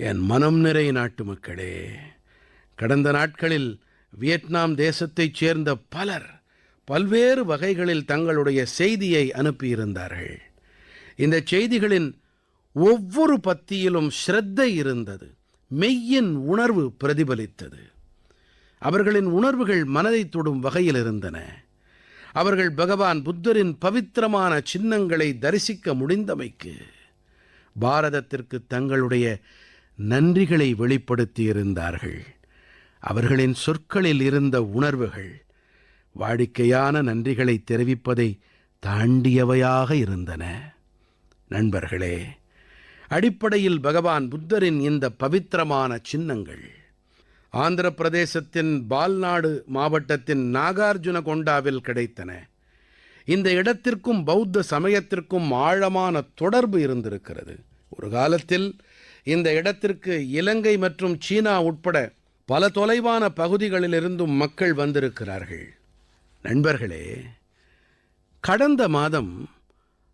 என் மனம் நிறை நாட்டுமக்களே கடந்த நாட்களில் வியட்நாம் தேசத்தைச் சேர்ந்த பலர் பல்வேறு வகைகளில் தங்களுடைய செய்தியை அனுப்பியிருந்தார்கள். இந்த செய்திகளின் ஒவ்வொரு பத்தியிலும் சிரத்தை இருந்தது மெய்யின் உணர்வு பிரதிபலித்தது. அவர்களின் உணர்வுகள் மனதை தொடும் வகையில் இருந்தன. அவர்கள் பகவான் புத்தரின் பவித்திரமான சின்னங்களை தரிசிக்க முடிந்தமைக்கு பாரதத்திற்கு தங்களுடைய நன்றிகளை வெளிப்படுத்தியிருந்தார்கள். அவர்களின் சொற்களில் இருந்த உணர்வுகள் வாடிக்கையான நன்றிகளை தெரிவிப்பதை தாண்டியவையாக இருந்தன. நண்பர்களே அடிப்படையில் பகவான் புத்தரின் இந்த பவித்திரமான சின்னங்கள் ஆந்திர பிரதேசத்தின் பால்நாடு மாவட்டத்தின் நாகார்ஜுன கொண்டாவில் கிடைத்தன. இந்த இடத்திற்கும் பௌத்த சமயத்திற்கும் ஆழமான தொடர்பு இருந்திருக்கிறது. ஒரு காலத்தில் இந்த இடத்திற்கு இலங்கை மற்றும் சீனா உட்பட பல தொலைவான பகுதிகளிலிருந்தும் மக்கள் வந்திருக்கிறார்கள். நண்பர்களே கடந்த மாதம்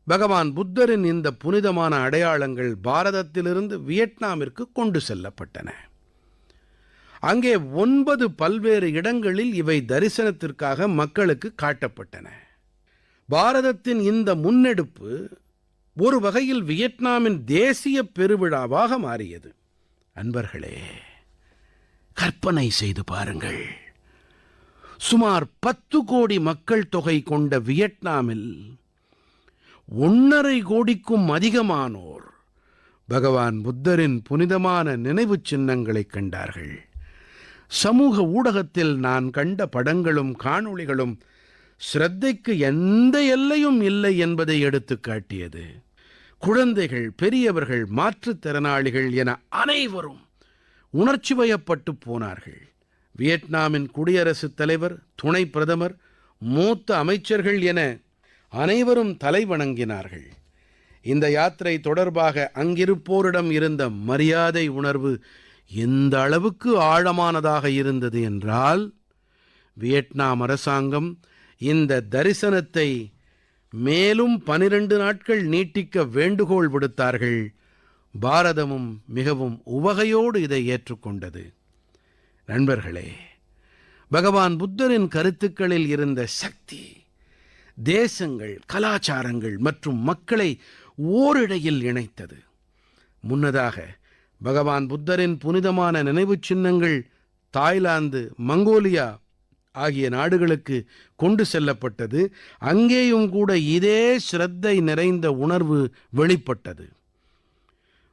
பகவான் புத்தரின் இந்த புனிதமான அடையாளங்கள் பாரதத்திலிருந்து வியட்நாமிற்கு கொண்டு செல்லப்பட்டன. அங்கே ஒன்பது பல்வேறு இடங்களில் இவை தரிசனத்திற்காக மக்களுக்கு காட்டப்பட்டன. பாரதத்தின் இந்த முன்னெடுப்பு ஒரு வகையில் வியட்நாமின் தேசிய பெருவிழாவாக மாறியது. அன்பர்களே கற்பனை செய்து பாருங்கள். சுமார் பத்து கோடி மக்கள் தொகை கொண்ட வியட்நாமில் ஒன்றரை கோடிக்கும் அதிகமானோர் பகவான் புத்தரின் புனிதமான நினைவுச் சின்னங்களைக் கண்டார்கள். சமூக ஊடகத்தில் நான் கண்ட படங்களும் காணொளிகளும் ஸ்ரத்தைக்கு எந்த எல்லையும் இல்லை என்பதை எடுத்து காட்டியது. குழந்தைகள் பெரியவர்கள் மாற்றுத்திறனாளிகள் என அனைவரும் உணர்ச்சி வயப்பட்டு போனார்கள். வியட்நாமின் குடியரசுத் தலைவர் துணை பிரதமர் மூத்த அமைச்சர்கள் என அனைவரும் தலைவணங்கினார்கள் இந்த யாத்திரை தொடர்பாக அங்கிருப்போரிடம் இருந்த மரியாதை உணர்வு எந்த அளவுக்கு ஆழமானதாக இருந்தது என்றால் வியட்நாம் அரசாங்கம் இந்த தரிசனத்தை மேலும் பனிரெண்டு நாட்கள் நீட்டிக்க வேண்டுகோள் விடுத்தார்கள். பாரதமும் மிகவும் உவகையோடு இதை ஏற்றுக்கொண்டது. நண்பர்களே பகவான் புத்தரின் கருத்துக்களில் இருந்த சக்தி தேசங்கள் கலாச்சாரங்கள் மற்றும் மக்களை ஓரிடையில் இணைத்தது. முன்னதாக பகவான் புத்தரின் புனிதமான நினைவுச் சின்னங்கள் தாய்லாந்து மங்கோலியா ஆகிய நாடுகளுக்கு கொண்டு செல்லப்பட்டது. அங்கேயும் கூட இதே ஸ்ரத்தை நிறைந்த உணர்வு வெளிப்பட்டது.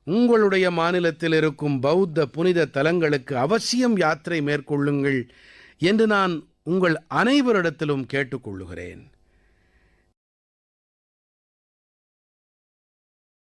உங்களுடைய மாநிலத்தில் இருக்கும் பௌத்த புனித தலங்களுக்கு அவசியம் யாத்திரை மேற்கொள்ளுங்கள் என்று நான் உங்கள் அனைவரிடத்திலும் கேட்டுக்கொள்ளுகிறேன்.